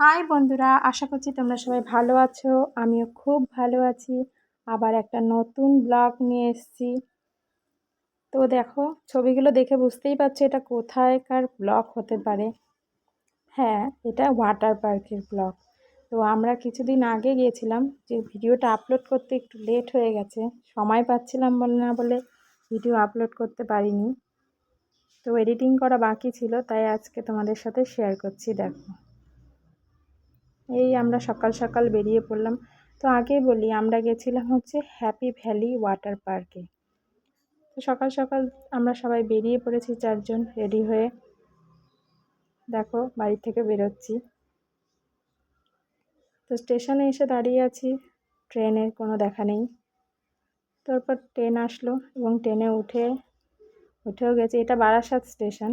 High বন্ধুরা, আশা করছি তোমরা সবাই ভালো আছো। আমিও খুব ভালো আছি। আবার একটা নতুন ব্লগ নিয়ে এসেছি। তো দেখো, ছবিগুলো দেখে বুঝতেই পারছ এটা কোথায়কার ব্লগ হতে পারে। হ্যাঁ এটা ওয়াটার পার্কের ব্লগ তো আমরা কিছুদিন আগে গিয়েছিলাম যে ভিডিওটা আপলোড করতে একটু লেট হয়ে গেছে। সময় পাচ্ছিলাম বলে না বলে ভিডিও আপলোড করতে পারিনি। তো এডিটিং করা বাকি ছিল, তাই আজকে তোমাদের সাথে শেয়ার করছি, দেখো। এই আমরা সকাল সকাল বেরিয়ে পড়লাম। তো আগেই বলি, আমরা গেছিলাম হচ্ছে হ্যাপি ভ্যালি ওয়াটার পার্কে তো সকাল সকাল আমরা সবাই বেরিয়ে পড়েছি, চারজন রেডি হয়ে। দেখো, বাড়ি থেকে বেরোচ্ছি। তো স্টেশনে এসে দাঁড়িয়ে আছি, ট্রেনের কোনো দেখা নেই। তারপর ট্রেন আসলো এবং ট্রেনে উঠে, উঠেও গেছি। এটা বারাসাত স্টেশন।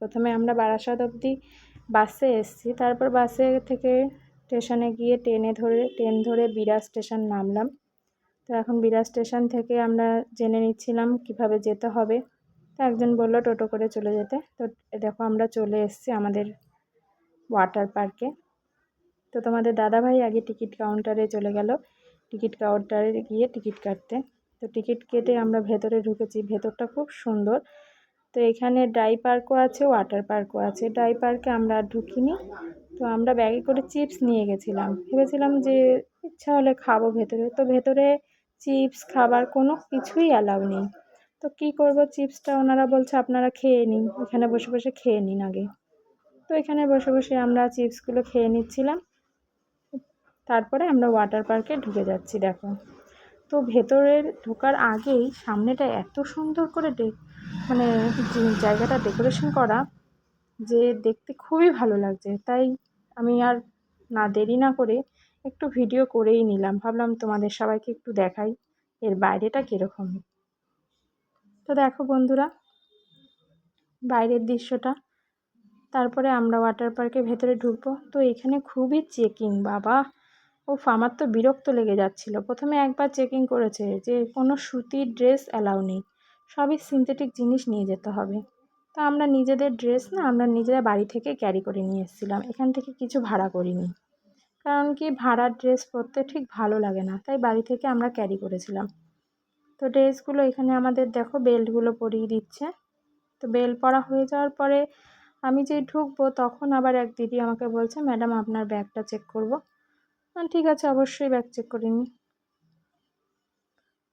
প্রথমে আমরা বারাসাত অবধি বাসে এসছি, তারপর বাসে থেকে স্টেশনে গিয়ে ট্রেনে ধরে, ট্রেন ধরে বিরাজ স্টেশন নামলাম। তো এখন বিরাজ স্টেশন থেকে আমরা জেনে নিচ্ছিলাম কীভাবে যেতে হবে। তো একজন বলল টোটো করে চলে যেতে। তো দেখো আমরা চলে এসেছি আমাদের ওয়াটার পার্কে। তো তোমাদের দাদাভাই আগে টিকিট কাউন্টারে চলে গেল। টিকিট কাউন্টারে গিয়ে টিকিট কাটতে। তো টিকিট কেটে আমরা ভেতরে ঢুকেছি। ভেতরটা খুব সুন্দর। তো এখানে ড্রাই পার্কও আছে, ওয়াটার পার্কও আছে। ড্রাই পার্কে আমরা ঢুকিনি। তো আমরা ব্যাগে করে চিপস নিয়ে গেছিলাম। ভেবেছিলাম যে ইচ্ছা হলে খাব ভেতরে। তো ভেতরে চিপস খাবার কোনো কিছুই অ্যালাউ নেই। তো কী করব? চিপসটা ওনারা বলছে, আপনারা খেয়ে নিন। এখানে বসে বসে খেয়ে নিন আগে। তো এখানে বসে বসে আমরা চিপসগুলো খেয়ে নিচ্ছিলাম। তারপরে আমরা ওয়াটার পার্কে ঢুকে যাচ্ছি, দেখো। তো ভেতরের ঢোকার আগেই সামনেটা এত সুন্দর করে ডে মানে জায়গাটা ডেকোরেশন করা, যে দেখতে খুবই ভালো লাগছে। তাই আমি আর না দেরি না করে একটু ভিডিও করেই নিলাম। ভাবলাম তোমাদের সবাইকে একটু দেখাই, এর বাইরেটা কীরকম? তো দেখো বন্ধুরা, বাইরের দৃশ্যটা। তারপরে আমরা ওয়াটার পার্কের ভেতরে ঢুকবো। তো এখানে খুবই চেকিং বাবা! ও আমার তো বিরক্ত লেগে যাচ্ছিল। প্রথমে একবার চেকিং করেছে যে কোনো সুতির ড্রেস অ্যালাউ নেই। সবই সিনথেটিক জিনিস নিয়ে যেতে হবে। তা আমরা নিজেদের ড্রেস না আমরা নিজেরা বাড়ি থেকে ক্যারি করে নিয়ে এসেছিলাম। এখান থেকে কিছু ভাড়া করিনি। কারণ কি ভাড়ার ড্রেস পরতে ঠিক ভালো লাগে না, তাই বাড়ি থেকে আমরা ক্যারি করেছিলাম। তো ড্রেসগুলো এখানে আমাদের দেখো বেল্টগুলো পরিয়ে দিচ্ছে। তো বেল্ট পরা হয়ে যাওয়ার পরে আমি যেই ঢুকবো তখন আবার এক দিদি আমাকে বলছে, ম্যাডাম, আপনার ব্যাগটা চেক করব। ঠিক আছে, অবশ্যই ব্যাগ চেক করে নিই।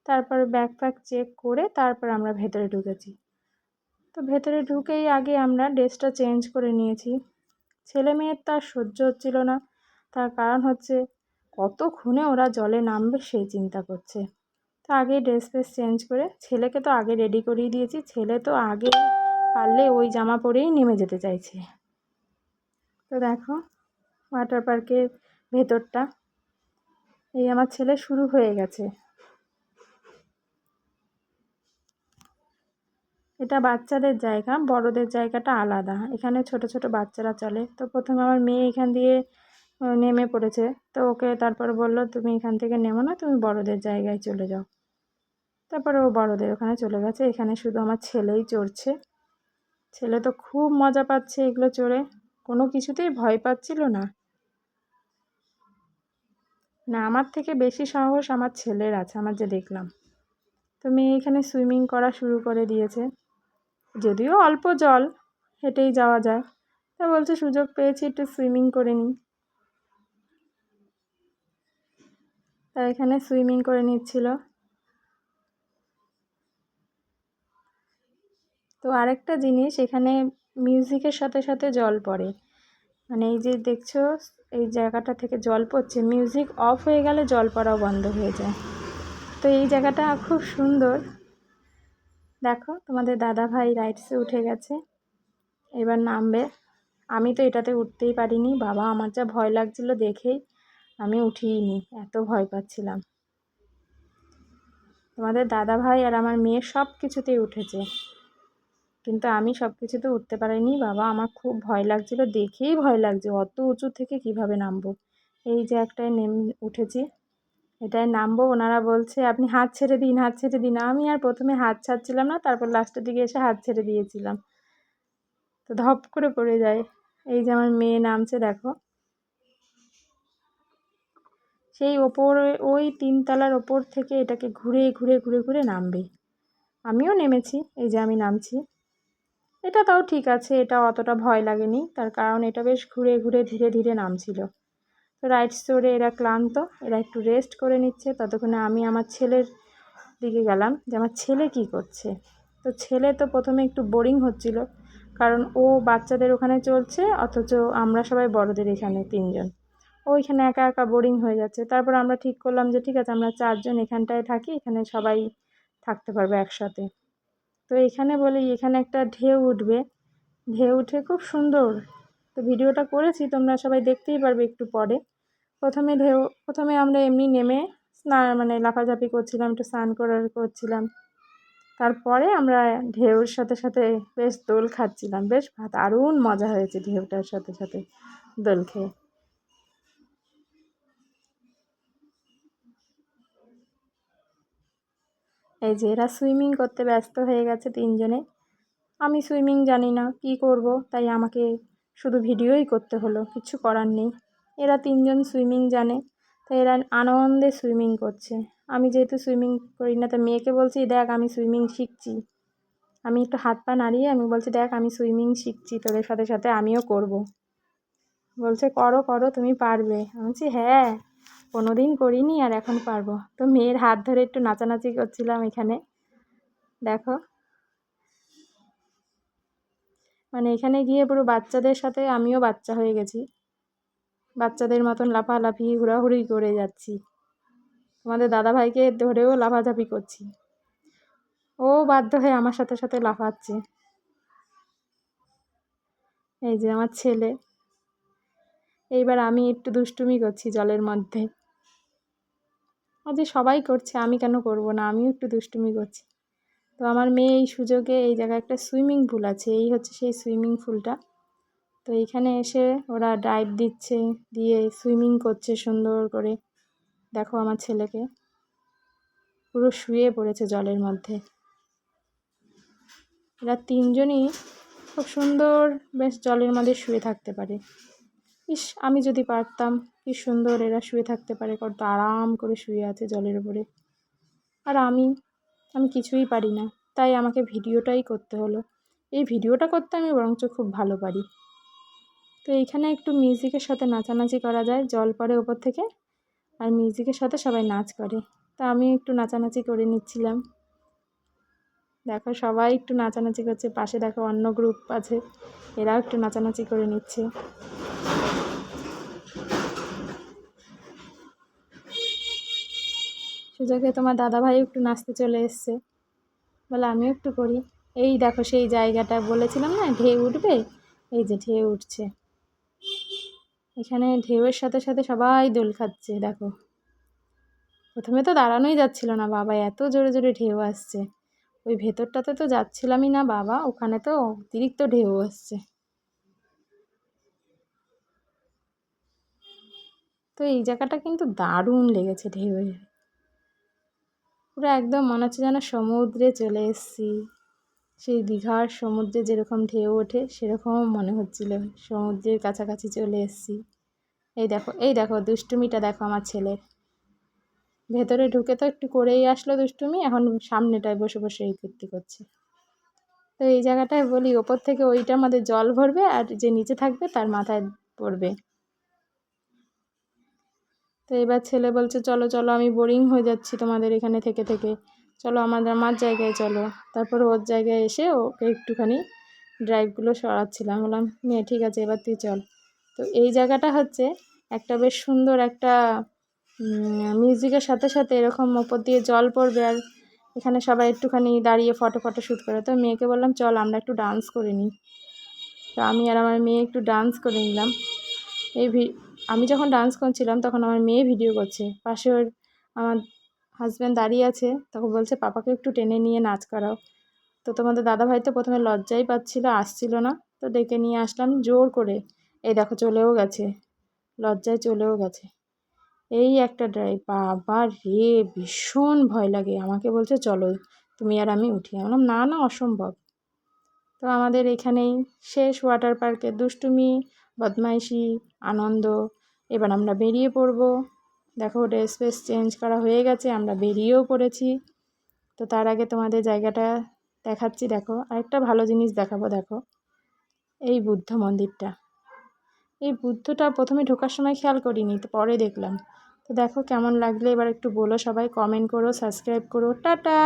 তারপরে ব্যাগ ফ্যাগ চেক করে তারপর আমরা ভেতরে ঢুকেছি। তো ভেতরে ঢুকেই আগে আমরা ড্রেসটা চেঞ্জ করে নিয়েছি। ছেলে মেয়ের তার সহ্য হচ্ছিল না। তার কারণ হচ্ছে কতক্ষণে ওরা জলে নামবে সেই চিন্তা করছে। তো আগে ড্রেস ফ্রেস চেঞ্জ করে ছেলেকে তো আগে রেডি করিয়ে দিয়েছি। ছেলে তো আগে পারলে ওই জামা পরেই নেমে যেতে চাইছে। তো দেখো, ওয়াটার পার্কের ভেতরটা। এই আমার ছেলে শুরু হয়ে গেছে। এটা বাচ্চাদের জায়গা, বড়দের জায়গাটা আলাদা। এখানে ছোট ছোট বাচ্চারা চলে। তো প্রথমে আমার মেয়ে এখান দিয়ে নেমে পড়েছে। তো ওকে তারপর বলল, তুমি এখান থেকে নেমো না, তুমি বড়দের জায়গায় চলে যাও। তারপরে ও বড়দের ওখানে চলে গেছে। এখানে শুধু আমার ছেলেই চড়ছে। ছেলে তো খুব মজা পাচ্ছে এগুলো চড়ে। কোনো কিছুতেই ভয় পাচ্ছিল না। না, আমার থেকে বেশি সাহস আমার ছেলের আছে, আমার যে দেখলাম। তো মেয়ে এখানে সুইমিং করা শুরু করে দিয়েছে। যদিও অল্প জল, হেঁটেই যাওয়া যায় তা বলছে, সুযোগ পেয়েছি, একটু সুইমিং করে নিই। তা এখানে সুইমিং করে নিচ্ছিল। তো আরেকটা জিনিস, এখানে মিউজিকের সাথে সাথে জল পড়ে। মানে এই যে দেখছ, এই জায়গাটা থেকে জল পড়ছে, মিউজিক অফ হয়ে গেলে জল পড়াও বন্ধ হয়ে যায়। তো এই জায়গাটা খুব সুন্দর। দেখো, তোমাদের দাদা ভাই রাইডসে উঠে গেছে। এবার নামবে। আমি তো এটাতে উঠতেই পারিনি। বাবা, আমার যা ভয় লাগছিল দেখেই আমি উঠিনি এত ভয় পাচ্ছিলাম। তোমাদের দাদা ভাই আর আমার মেয়ে সব কিছুতেই উঠেছে। কিন্তু আমি সব কিছুতে উঠতে পারিনি। বাবা, আমার খুব ভয় লাগছিল। দেখেই ভয় লাগছে। অত উঁচু থেকে কীভাবে নামবো? এই যে একটাই নেম উঠেছি। এটাই নামবো, ওনারা বলছে, আপনি হাত ছেড়ে দিন, হাত ছেড়ে দিন। আমি আর প্রথমে হাত ছাড়ছিলাম না, তারপর লাস্টের দিকে এসে হাত ছেড়ে দিয়েছিলাম। তো ধপ করে পড়ে যায়। এই যে আমার মেয়ে নামছে, দেখো। সেই ওপরে, ওই তিনতলার ওপর থেকে এটাকে ঘুরে ঘুরে ঘুরে ঘুরে নামবে। আমিও নেমেছি, এই যে আমি নামছি। এটা তাও ঠিক আছে, এটা অতটা ভয় লাগেনি। তার কারণ এটা বেশ ঘুরে ঘুরে, ধীরে ধীরে নামছিল। তো রাইডস এরা ক্লান্ত, এরা একটু রেস্ট করে নিচ্ছে। ততক্ষণে আমি আমার ছেলের দিকে গেলাম যে, আমার ছেলে কী করছে? তো ছেলে তো প্রথমে একটু বোরিং হচ্ছিল, কারণ ও বাচ্চাদের ওখানে চলছে, অথচ আমরা সবাই বড়দের এখানে তিনজন। ও এখানে একা একা বোরিং হয়ে যাচ্ছে। তারপর আমরা ঠিক করলাম যে, ঠিক আছে, আমরা চারজন এখানটায় থাকি, এখানে সবাই থাকতে পারবে একসাথে। তো এখানে বলি, এখানে একটা ঢেউ উঠবে। ঢেউ উঠে খুব সুন্দর। তো ভিডিওটা করেছি, তোমরা সবাই দেখতেই পারবে একটু পরে। প্রথমে ঢেউ, প্রথমে আমরা এমনি নেমে স্নান মানে লাফাঝাপি করছিলাম, একটু স্নান করার করছিলাম। তারপরে আমরা ঢেউর সাথে সাথে বেশ দোল খাচ্ছিলাম। বেশ ভাত দারুণ মজা হয়েছে ঢেউটার সাথে সাথে দোল খেয়ে। এই যে এরা সুইমিং করতে ব্যস্ত হয়ে গেছে তিনজনে। আমি সুইমিং জানি না, কি করব? তাই আমাকে শুধু ভিডিওই করতে হলো, কিছু করার নেই। এরা তিনজন সুইমিং জানে, তাই এরা আনন্দে সুইমিং করছে। আমি যেহেতু সুইমিং করি না, তো মেয়েকে বলছি, দেখ, আমি সুইমিং শিখছি। আমি একটু হাত পা নাড়িয়ে আমি বলছি, দেখ, আমি সুইমিং শিখছি, তোদের সাথে সাথে আমিও করব। বলছে, করো করো, তুমি পারবে। আমি বলছি হ্যাঁ কোনো দিন করিনি আর এখন পারব। তো মেয়ের হাত ধরে একটু নাচানাচি করছিলাম এখানে। দেখো। মানে এখানে গিয়ে পুরো বাচ্চাদের সাথে আমিও বাচ্চা হয়ে গেছি। বাচ্চাদের মতন লাফালাফি, হুড়াহুড়ি করে যাচ্ছি। তোমাদের দাদাভাইকে ধরেও লাফাঝাপি করছি। ও বাধ্য হয়ে আমার সাথে সাথে লাফাচ্ছে। এই যে আমার ছেলে। এইবার আমি একটু দুষ্টুমি করছি জলের মধ্যে। আজ সবাই করছে, আমি কেন করব না? আমিও একটু দুষ্টুমি করছি। তো আমার মেয়ে এই সুযোগে এই জায়গায় একটা সুইমিং পুল আছে, এই হচ্ছে সেই সুইমিং পুলটা। তো এইখানে এসে ওরা ডাইভ দিচ্ছে, দিয়ে সুইমিং করছে সুন্দর করে। দেখো আমার ছেলেকে। পুরো শুয়ে পড়েছে জলের মধ্যে। এরা তিনজনই খুব সুন্দর বেশ জলের মধ্যে শুয়ে থাকতে পারে। ইস, আমি যদি পারতাম, কি সুন্দর এরা শুয়ে থাকতে পারে, কত আরাম করে শুয়ে আছে জলের উপরে। আর আমি আমি কিছুই পারি না। তাই আমাকে ভিডিওটাই করতে হলো। এই ভিডিওটা করতে আমি বরঞ্চ খুব ভালো পারি। তো এইখানে একটু মিউজিকের সাথে নাচানাচি করা যায়, জল পড়ে ওপর থেকে। আর মিউজিকের সাথে সবাই নাচ করে। তো আমি একটু নাচানাচি করে নিচ্ছিলাম। দেখো সবাই একটু নাচানাচি করছে, পাশে দেখো অন্য গ্রুপ আছে, এরাও একটু নাচানাচি করে নিচ্ছে। সুযোগে তোমার দাদাভাই একটু নাচতে চলে এসছে। বলে, আমিও একটু করি। এই দেখো সেই জায়গাটা বলেছিলাম না, ঢেউ উঠবে? এই যে ঢেউ উঠছে। এখানে ঢেউয়ের সাথে সাথে সবাই দোল খাচ্ছে, দেখো। প্রথমে তো দাঁড়ানোই যাচ্ছিল না, বাবা, এত জোরে জোরে ঢেউ আসছে। ওই ভেতরটাতে তো যাচ্ছিলামই না, বাবা, ওখানে তো অতিরিক্ত ঢেউ আসছে। তো এই জায়গাটা কিন্তু দারুণ লেগেছে ঢেউয়ের। পুরো একদম মনে হচ্ছে যেন সমুদ্রে চলে এসেছি। সেই দীঘার সমুদ্রে যেরকম ঢেউ ওঠে সেরকম মনে হচ্ছিল। সমুদ্রের কাছাকাছি চলে এসেছি। এই দেখো এই দেখো, দুষ্টুমিটা দেখো আমার ছেলের। ভেতরে ঢুকে তো একটু করেই আসলো দুষ্টুমি, এখন সামনেটায় বসে বসে এই কীর্তি করছে। তো এই জায়গাটায় বলি, ওপর থেকে ওইটা আমাদের জল ভরবে আর যে নিচে থাকবে তার মাথায় পড়বে। তো এবার ছেলে বলছে, চলো চলো, আমি বোরিং হয়ে যাচ্ছি তোমাদের এখানে থেকে থেকে। চলো আমাদের আমার জায়গায় চলো। তারপর ওর জায়গায় এসে ওকে একটুখানি ড্রাইভগুলো সরাচ্ছিলাম। বললাম, মেয়ে, ঠিক আছে, এবার তুই চল। তো এই জায়গাটা হচ্ছে একটা বেশ সুন্দর একটা মিউজিকের সাথে সাথে এরকম ওপর দিয়ে জল পড়বে আর এখানে সবাই একটুখানি দাঁড়িয়ে ফটো ফটো শ্যুট করে। তো মেয়েকে বললাম, চল, আমরা একটু ডান্স করে নিই। তো আমি আর আমার মেয়ে একটু ডান্স করে নিলাম। এই আমি যখন ডান্স করছিলাম, তখন আমার মেয়ে ভিডিও করছে। পাশে ওর আমার হাজব্যান্ড দাঁড়িয়ে আছে, তখন বলছে, পাপাকে একটু টেনে নিয়ে নাচ করাও। তো তোমাদের দাদাভাই তো প্রথমে লজ্জাই পাচ্ছিলো, আসছিল না। তো ডেকে নিয়ে আসলাম জোর করে। এই দেখো, চলেও গেছে। লজ্জায় চলেও গেছে। এই একটা ড্রাইভ বাবা রে, ভীষণ ভয় লাগে। আমাকে বলছে, চলো, তুমি আর আমি উঠি। বললাম, না না, অসম্ভব। তো আমাদের এখানেই শেষ ওয়াটার পার্কে দুষ্টুমি, বদমাইশি, আনন্দ, এবার আমরা বেরিয়ে পড়ব। দেখো ড্রেস ফ্রেস চেঞ্জ করা হয়ে গেছে, আমরা বেরিয়েও পড়েছি। তো তার আগে তোমাদের জায়গাটা দেখাচ্ছি, দেখো। আরেকটা ভালো জিনিস দেখাবো, দেখো। এই বুদ্ধ মন্দিরটা। এই বুদ্ধটা প্রথমে ঢোকার সময় খেয়াল করিনি, তো পরে দেখলাম। তো দেখো কেমন লাগলে, এবার একটু বলো সবাই কমেন্ট করো সাবস্ক্রাইব করো। টাটা!